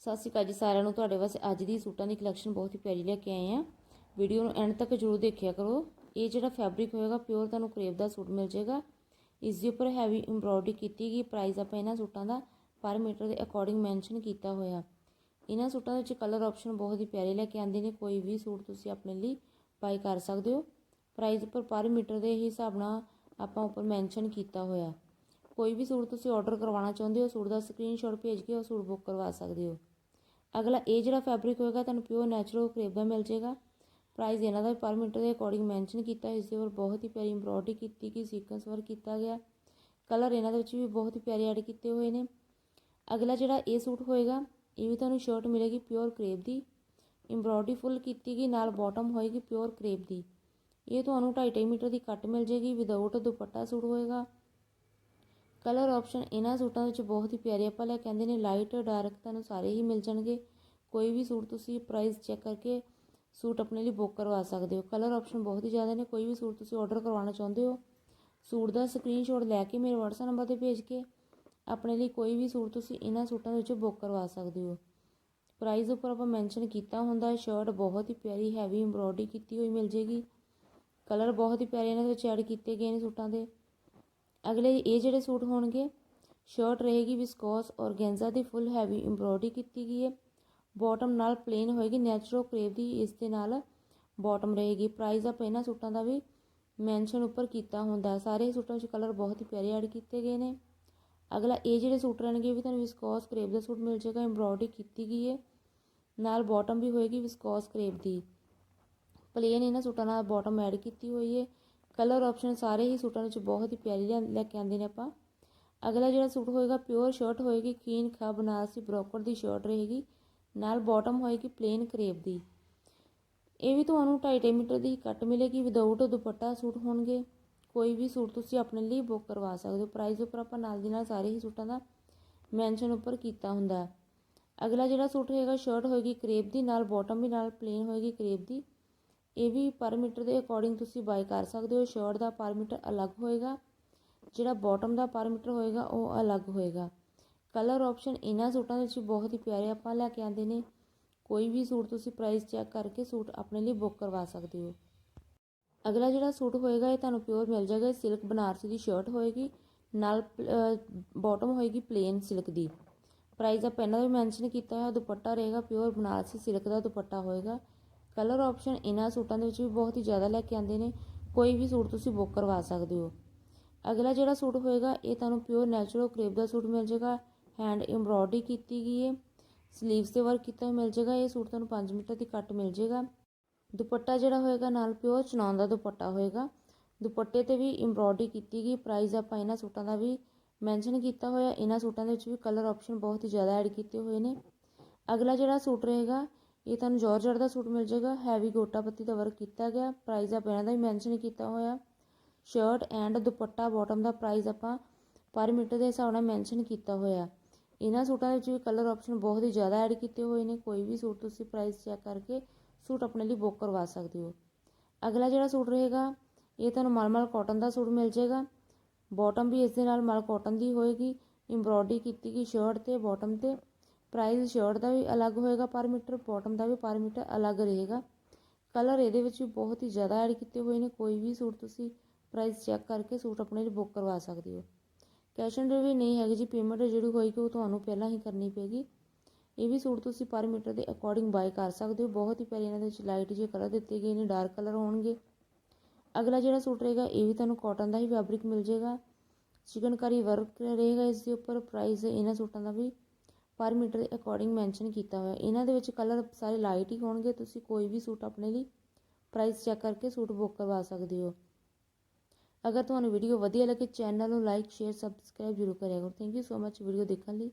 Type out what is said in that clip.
ਸਤਿ ਸ਼੍ਰੀ ਅਕਾਲ ਜੀ ਸਾਰਿਆਂ ਨੂੰ। ਤੁਹਾਡੇ ਵਾਸਤੇ ਅੱਜ ਦੀ ਸੂਟਾਂ ਦੀ ਕਲੈਕਸ਼ਨ ਬਹੁਤ ਹੀ ਪਿਆਰੀ ਲੈ ਕੇ ਆਏ ਆ ਵੀਡੀਓ ਨੂੰ ਐਂਡ ਤੱਕ ਜਰੂਰ ਦੇਖਿਆ ਕਰੋ। ਇਹ ਜਿਹੜਾ ਫੈਬਰਿਕ ਹੋਏਗਾ ਪਿਓਰ ਤੁਹਾਨੂੰ ਕਰੇਪ ਦਾ ਸੂਟ ਮਿਲ ਜਾਏਗਾ। ਇਸ ਦੇ ਉੱਪਰ ਹੈਵੀ ਐਮਬ੍ਰੋਇਡਰੀ ਕੀਤੀ ਗਈ ਪ੍ਰਾਈਸ ਆਪਾਂ ਇਹਨਾਂ ਸੂਟਾਂ ਦਾ ਪਰ ਮੀਟਰ ਦੇ ਅਕੋਰਡਿੰਗ ਮੈਂਸ਼ਨ ਕੀਤਾ ਹੋਇਆ। ਇਹਨਾਂ ਸੂਟਾਂ ਦੇ ਵਿੱਚ ਕਲਰ ਆਪਸ਼ਨ ਬਹੁਤ ਹੀ ਪਿਆਰੇ ਲੈ ਕੇ ਆਉਂਦੇ ਨੇ। ਕੋਈ ਵੀ ਸੂਟ ਤੁਸੀਂ ਆਪਣੇ ਲਈ ਬਾਈ ਕਰ ਸਕਦੇ ਹੋ। ਪ੍ਰਾਈਸ ਉੱਪਰ ਪਰ ਮੀਟਰ ਦੇ ਹਿਸਾਬ ਨਾਲ ਆਪਾਂ ਉੱਪਰ ਮੈਂਸ਼ਨ ਕੀਤਾ ਹੋਇਆ। ਕੋਈ ਵੀ ਸੂਟ ਤੁਸੀਂ ਆਰਡਰ ਕਰਵਾਉਣਾ ਚਾਹੁੰਦੇ ਹੋ, ਸੂਟ ਦਾ ਸਕਰੀਨਸ਼ਾਟ ਭੇਜ ਕੇ ਉਹ ਸੂਟ ਬੁੱਕ ਕਰਵਾ ਸਕਦੇ ਹੋ। ਅਗਲਾ ਇਹ ਜਿਹੜਾ ਫੈਬਰਿਕ ਹੋਏਗਾ, ਤੁਹਾਨੂੰ ਪਿਓਰ ਨੈਚੁਰਲ ਕਰੇਪ ਦਾ ਮਿਲ ਜਾਏਗਾ। ਪ੍ਰਾਈਸ ਇਹਨਾਂ ਦਾ ਪਰ ਮੀਟਰ ਦੇ ਅਕੋਰਡਿੰਗ ਮੈਂਸ਼ਨ ਕੀਤਾ, ਇਸ ਦੇ ਉੱਪਰ ਬਹੁਤ ਹੀ ਪਿਆਰੀ ਐਮਬ੍ਰੋਇਡਰੀ ਕੀਤੀ ਗਈ ਸੀਕੁਐਂਸ ਵਰਕ ਕੀਤਾ ਗਿਆ। ਕਲਰ ਇਹਨਾਂ ਦੇ ਵਿੱਚ ਵੀ ਬਹੁਤ ਹੀ ਪਿਆਰੇ ਐਡ ਕੀਤੇ ਹੋਏ ਨੇ। ਅਗਲਾ ਜਿਹੜਾ ਇਹ ਸੂਟ ਹੋਏਗਾ, ਇਹ ਵੀ ਤੁਹਾਨੂੰ ਸ਼ਰਟ ਮਿਲੇਗੀ ਪਿਓਰ ਕਰੇਬ ਦੀ। ਐਮਬ੍ਰੋਇਡਰੀ ਫੁੱਲ ਕੀਤੀ ਗਈ, ਨਾਲ ਬਾਟਮ ਹੋਏਗੀ ਪਿਓਰ ਕਰੇਬ ਦੀ। ਇਹ ਤੁਹਾਨੂੰ 2.5 ਮੀਟਰ ਦੀ ਕੱਟ ਮਿਲ ਜੇਗੀ ਵਿਦਆਊਟ ਦੁਪੱਟਾ ਸੂਟ ਹੋਏਗਾ। ਕਲਰ ਆਪਸ਼ਨ ਇਹਨਾਂ ਸੂਟਾਂ ਵਿੱਚ ਬਹੁਤ ਹੀ ਪਿਆਰੇ ਆਪਾਂ ਲੈ ਕੇ ਆਂਦੇ ਨੇ ਲਾਈਟ, ਡਾਰਕ ਤੁਹਾਨੂੰ ਸਾਰੇ ਹੀ ਮਿਲ ਜਾਣਗੇ। ਕੋਈ ਵੀ ਸੂਟ ਤੁਸੀਂ ਪ੍ਰਾਈਸ ਚੈੱਕ ਕਰਕੇ ਸੂਟ ਆਪਣੇ ਲਈ ਬੁੱਕ ਕਰਵਾ ਸਕਦੇ ਹੋ। ਕਲਰ ਆਪਸ਼ਨ ਬਹੁਤ ਹੀ ਜ਼ਿਆਦਾ ਨੇ। ਕੋਈ ਵੀ ਸੂਟ ਤੁਸੀਂ ਆਰਡਰ ਕਰਵਾਉਣਾ ਚਾਹੁੰਦੇ ਹੋ, ਸੂਟ ਦਾ ਸਕਰੀਨਸ਼ਾਟ ਲੈ ਕੇ ਮੇਰੇ WhatsApp ਨੰਬਰ ਤੇ ਭੇਜ ਕੇ ਆਪਣੇ ਲਈ ਕੋਈ ਵੀ ਸੂਟ ਤੁਸੀਂ ਇਹਨਾਂ ਸੂਟਾਂ ਦੇ ਵਿੱਚੋਂ ਬੁੱਕ ਕਰਵਾ ਸਕਦੇ ਹੋ। ਪ੍ਰਾਈਸ ਉੱਪਰ ਆਪਾਂ ਮੈਂਸ਼ਨ ਕੀਤਾ ਹੁੰਦਾ ਹੈ ਸ਼ਰਟ ਬਹੁਤ ਹੀ ਪਿਆਰੀ ਹੈਵੀ ਐਮਬ੍ਰੋਇਡਰੀ ਕੀਤੀ ਹੋਈ ਮਿਲ ਜੇਗੀ ਕਲਰ ਬਹੁਤ ਹੀ ਪਿਆਰੇ ਇਹਨਾਂ ਦੇ ਵਿੱਚ ਐਡ ਕੀਤੇ ਗਏ ਨੇ ਸੂਟਾਂ ਦੇ। ਅਗਲੇ ਇਹ ਜਿਹੜੇ ਸੂਟ ਹੋਣਗੇ ਸ਼ਰਟ ਰਹੇਗੀ ਵਿਸਕੋਸ ਔਰਗੈਂਜ਼ਾ ਦੀ ਫੁੱਲ ਹੈਵੀ ਐਮਬ੍ਰੋਇਡਰੀ ਕੀਤੀ ਗਈ ਹੈ। ਬਾਟਮ ਨਾਲ ਪਲੇਨ ਹੋਏਗੀ ਨੈਚੁਰਲ ਕਰੇਪ ਦੀ ਇਸ ਦੇ ਨਾਲ ਬਾਟਮ ਰਹੇਗੀ। ਪ੍ਰਾਈਸ ਆਪ ਇਹਨਾਂ ਸੂਟਾਂ ਦਾ ਵੀ ਮੈਂਸ਼ਨ ਉੱਪਰ ਕੀਤਾ ਹੁੰਦਾ ਹੈ। ਸਾਰੇ ਸੂਟਾਂ ਵਿੱਚ ਕਲਰ ਬਹੁਤ ਹੀ ਪਿਆਰੇ ਐਡ ਕੀਤੇ ਗਏ ਨੇ। ਅਗਲਾ ਇਹ ਜਿਹੜੇ ਸੂਟ ਰਹਿਣਗੇ ਵੀ ਤੁਹਾਨੂੰ ਵਿਸਕੋਸ ਕਰੇਪ ਦਾ ਸੂਟ ਮਿਲ ਜਾਏਗਾ। ਐਮਬ੍ਰੋਇਡਰੀ ਕੀਤੀ ਗਈ ਹੈ। ਨਾਲ ਬਾਟਮ ਵੀ ਹੋਏਗੀ ਵਿਸਕੋਸ ਕਰੇਪ ਦੀ। ਪਲੇਨ ਇਹਨਾਂ ਸੂਟਾਂ ਨਾਲ ਬਾਟਮ ਐਡ ਕੀਤੀ ਹੋਈ ਹੈ। ਕਲਰ ਆਪਸ਼ਨ ਸਾਰੇ ਹੀ ਸੂਟਾਂ ਵਿੱਚ ਬਹੁਤ ਹੀ ਪਿਆਰੀ ਲੈ ਕੇ ਆਂਦੇ ਨੇ ਆਪਾਂ। ਅਗਲਾ ਜਿਹੜਾ ਸੂਟ ਹੋਏਗਾ ਪਿਓਰ ਸ਼ਰਟ ਹੋਏਗੀ ਕੀਨ ਖਾ ਬਨਾਰਸੀ ਬ੍ਰੋਕਰ ਦੀ ਸ਼ਰਟ ਰਹੇਗੀ, ਨਾਲ ਬਾਟਮ ਹੋਏਗੀ ਪਲੇਨ ਕਰੇਪ ਦੀ। ਇਹ ਵੀ ਤੁਹਾਨੂੰ 2.5 ਮੀਟਰ ਦੀ ਕੱਟ ਮਿਲੇਗੀ ਵਿਦਆਊਟ ਦੁਪੱਟਾ ਸੂਟ ਹੋਣਗੇ। ਕੋਈ ਵੀ ਸੂਟ ਤੁਸੀਂ ਆਪਣੇ ਲਈ ਬੁੱਕ ਕਰਵਾ ਸਕਦੇ ਹੋ। ਪ੍ਰਾਈਸ ਉੱਪਰ ਆਪਾਂ ਨਾਲ ਦੀ ਨਾਲ ਸਾਰੇ ਹੀ ਸੂਟਾਂ ਦਾ ਮੈਂਸ਼ਨ ਉੱਪਰ ਕੀਤਾ ਹੁੰਦਾ। ਅਗਲਾ ਜਿਹੜਾ ਸੂਟ ਹੋਏਗਾ ਸ਼ਰਟ ਹੋਏਗੀ ਕਰੇਪ ਦੀ, ਨਾਲ ਬਾਟਮ ਵੀ ਨਾਲ ਪਲੇਨ ਹੋਏਗੀ ਕਰੇਪ ਦੀ। ਇਹ ਵੀ ਪਰ ਮੀਟਰ ਦੇ ਅਕੋਰਡਿੰਗ ਤੁਸੀਂ ਬਾਏ ਕਰ ਸਕਦੇ ਹੋ। ਸ਼ਰਟ ਦਾ ਪਰ ਮੀਟਰ ਅਲੱਗ ਹੋਏਗਾ, ਜਿਹੜਾ ਬਾਟਮ ਦਾ ਪਰ ਮੀਟਰ ਹੋਏਗਾ ਉਹ ਅਲੱਗ ਹੋਏਗਾ। ਕਲਰ ਆਪਸ਼ਨ ਇਹਨਾਂ ਸੂਟਾਂ ਵਿੱਚ ਬਹੁਤ ਹੀ ਪਿਆਰੇ ਆਪਾਂ ਲੈ ਕੇ ਆਂਦੇ ਨੇ। ਕੋਈ ਵੀ ਸੂਟ ਤੁਸੀਂ ਪ੍ਰਾਈਸ ਚੈੱਕ ਕਰਕੇ ਸੂਟ ਆਪਣੇ ਲਈ ਬੁੱਕ ਕਰਵਾ ਸਕਦੇ ਹੋ। ਅਗਲਾ ਜਿਹੜਾ ਸੂਟ ਹੋਏਗਾ, ਇਹ ਤੁਹਾਨੂੰ ਪਿਓਰ ਮਿਲ ਜਾਏਗਾ। ਸਿਲਕ ਬਨਾਰਸੀ ਦੀ ਸ਼ਰਟ ਹੋਏਗੀ, ਨਾਲ ਬਾਟਮ ਹੋਏਗੀ ਪਲੇਨ ਸਿਲਕ ਦੀ। ਪ੍ਰਾਈਸ ਆ ਪੈਨਾਂ ਵੀ ਮੈਂਸ਼ਨ ਕੀਤਾ ਹੋਇਆ, ਦੁਪੱਟਾ ਰਹੇਗਾ ਪਿਓਰ ਬਨਾਰਸੀ ਸਿਲਕ ਦਾ ਦੁਪੱਟਾ ਹੋਏਗਾ। ਕਲਰ ਆਪਸ਼ਨ ਇਹਨਾਂ ਸੂਟਾਂ ਦੇ ਵਿੱਚ ਵੀ ਬਹੁਤ ਹੀ ਜ਼ਿਆਦਾ ਲੈ ਕੇ ਆਉਂਦੇ ਨੇ। ਕੋਈ ਵੀ ਸੂਟ ਤੁਸੀਂ ਬੁੱਕ ਕਰਵਾ ਸਕਦੇ ਹੋ। ਅਗਲਾ ਜਿਹੜਾ ਸੂਟ ਹੋਏਗਾ, ਇਹ ਤੁਹਾਨੂੰ ਪਿਓਰ ਨੈਚੁਰਲ ਕਰੇਪ ਦਾ ਸੂਟ ਮਿਲ ਜਾਏਗਾ। ਹੈਂਡ ਐਮਬ੍ਰੋਇਡਰੀ ਕੀਤੀ ਗਈ ਹੈ। ਸਲੀਵਸ ਤੇ ਵਰਕ ਕੀਤਾ ਮਿਲ ਜਾਏਗਾ। ਇਹ ਸੂਟ ਤੁਹਾਨੂੰ 5 ਮੀਟਰ ਦੀ ਕੱਟ ਮਿਲ ਜਾਏਗਾ। ਦੁਪੱਟਾ ਜਿਹੜਾ ਹੋਏਗਾ, ਨਾਲ ਪਿਓਰ ਚਨੌਨ ਦਾ ਦੁਪੱਟਾ ਹੋਏਗਾ। ਦੁਪੱਟੇ ਤੇ ਵੀ ਐਮਬ੍ਰੋਇਡਰੀ ਕੀਤੀ ਗਈ। ਪ੍ਰਾਈਸ ਆਪਾਂ ਇਹਨਾਂ ਸੂਟਾਂ ਦਾ ਵੀ ਮੈਂਸ਼ਨ ਕੀਤਾ ਹੋਇਆ। ਇਹਨਾਂ ਸੂਟਾਂ ਦੇ ਵਿੱਚ ਵੀ ਕਲਰ ਆਪਸ਼ਨ ਬਹੁਤ ਹੀ ਜ਼ਿਆਦਾ ਐਡ ਕੀਤੇ ਹੋਏ ਨੇ। ਅਗਲਾ ਜਿਹੜਾ ਸੂਟ ਰਹੇਗਾ ਇਹ ਤੁਹਾਨੂੰ ਜਾਰਜਟ ਦਾ ਸੂਟ ਮਿਲ ਜਾਏਗਾ। ਹੈਵੀ ਗੋਟਾ ਪੱਤੀ ਦਾ ਵਰਕ ਕੀਤਾ ਗਿਆ। ਪ੍ਰਾਈਸ ਆਪਾਂ ਇਹਨਾਂ ਦਾ ਵੀ ਮੈਂਸ਼ਨ ਕੀਤਾ ਹੋਇਆ। ਸ਼ਰਟ ਐਂਡ ਦੁਪੱਟਾ ਬਾਟਮ ਦਾ ਪ੍ਰਾਈਸ ਆਪਾਂ ਪਰ ਮੀਟਰ ਦੇ ਹਿਸਾਬ ਨਾਲ ਮੈਂਸ਼ਨ ਕੀਤਾ ਹੋਇਆ। ਇਹਨਾਂ ਸੂਟਾਂ ਦੇ ਵਿੱਚ ਵੀ ਕਲਰ ਆਪਸ਼ਨ ਬਹੁਤ ਹੀ ਜ਼ਿਆਦਾ ਐਡ ਕੀਤੇ ਹੋਏ ਨੇ। ਕੋਈ ਵੀ ਸੂਟ ਤੁਸੀਂ ਪ੍ਰਾਈਸ ਚੈੱਕ ਕਰਕੇ ਸੂਟ ਆਪਣੇ ਲਈ ਬੁੱਕ ਕਰਵਾ ਸਕਦੇ ਹੋ। ਅਗਲਾ ਜਿਹੜਾ ਸੂਟ ਰਹੇਗਾ, ਇਹ ਤੁਹਾਨੂੰ ਮਲਮਲ ਕਾਟਨ ਦਾ ਸੂਟ ਮਿਲ ਜਾਏਗਾ। ਬਾਟਮ ਵੀ ਇਸ ਦੇ ਨਾਲ ਮਲ ਕਾਟਨ ਦੀ ਹੋਏਗੀ। ਐਮਬ੍ਰੋਇਡਰੀ ਕੀਤੀ ਗਈ ਸ਼ਰਟ ਤੇ ਬਾਟਮ ਤੇ। ਪ੍ਰਾਈਸ ਸ਼ਰਟ ਦਾ ਵੀ ਅਲੱਗ ਹੋਏਗਾ ਪਰ ਮੀਟਰ ਬਾਟਮ ਦਾ ਵੀ ਪਰ ਮੀਟਰ ਅਲੱਗ ਰਹੇਗਾ। ਕਲਰ ਇਹਦੇ ਵਿੱਚ ਵੀ ਬਹੁਤ ਹੀ ਜ਼ਿਆਦਾ ਐਡ ਕੀਤੇ ਹੋਏ ਨੇ, ਕੋਈ ਵੀ ਸੂਟ ਤੁਸੀਂ ਪ੍ਰਾਈਸ ਚੈੱਕ ਕਰਕੇ ਸੂਟ ਆਪਣੇ ਲਈ ਬੁੱਕ ਕਰਵਾ ਸਕਦੇ ਹੋ। ਕੈਸ਼ ਔਨ ਡਿਲੀਵਰੀ ਨਹੀਂ ਹੈਗੀ ਜੀ ਪੇਮੈਂਟ ਜਿਹੜੀ ਹੋਏਗੀ ਉਹ ਤੁਹਾਨੂੰ ਪਹਿਲਾਂ ਹੀ ਕਰਨੀ ਪਏਗੀ। ਇਹ ਵੀ ਸੂਟ ਤੁਸੀਂ ਪਰ ਮੀਟਰ ਦੇ ਅਕੋਰਡਿੰਗ ਬਾਈ ਕਰ ਸਕਦੇ ਹੋ। ਬਹੁਤ ਹੀ ਪਿਆਰੇ ਇਹਨਾਂ ਦੇ ਵਿੱਚ ਲਾਈਟ ਜਿਹੇ ਕਲਰ ਦਿੱਤੇ ਗਏ ਨੇ ਡਾਰਕ ਕਲਰ ਹੋਣਗੇ। ਅਗਲਾ ਜਿਹੜਾ ਸੂਟ ਰਹੇਗਾ, ਇਹ ਵੀ ਤੁਹਾਨੂੰ ਕਾਟਨ ਦਾ ਹੀ ਫੈਬਰਿਕ ਮਿਲ ਜਾਏਗਾ। ਚਿਕਨਕਾਰੀ ਵਰਕ ਰਹੇਗਾ ਇਸ ਦੇ ਉੱਪਰ ਪ੍ਰਾਈਸ ਇਹਨਾਂ ਸੂਟਾਂ ਦਾ ਵੀ ਪਰ ਮੀਟਰ ਦੇ ਅਕੋਰਡਿੰਗ ਮੈਂਸ਼ਨ ਕੀਤਾ ਹੋਇਆ। ਇਹਨਾਂ ਦੇ ਵਿੱਚ ਕਲਰ ਸਾਰੇ ਲਾਈਟ ਹੀ ਹੋਣਗੇ। ਤੁਸੀਂ ਕੋਈ ਵੀ ਸੂਟ ਆਪਣੇ ਲਈ ਪ੍ਰਾਈਸ ਚੈੱਕ ਕਰਕੇ ਸੂਟ ਬੁੱਕ ਕਰਵਾ ਸਕਦੇ ਹੋ। ਅਗਰ ਤੁਹਾਨੂੰ ਵੀਡੀਓ ਵਧੀਆ ਲੱਗੇ ਚੈਨਲ ਨੂੰ ਲਾਈਕ ਸ਼ੇਅਰ ਸਬਸਕ੍ਰਾਈਬ ਜ਼ਰੂਰ ਕਰਿਆ ਕਰੋ। Thank you so much video ਦੇਖਣ ਲਈ।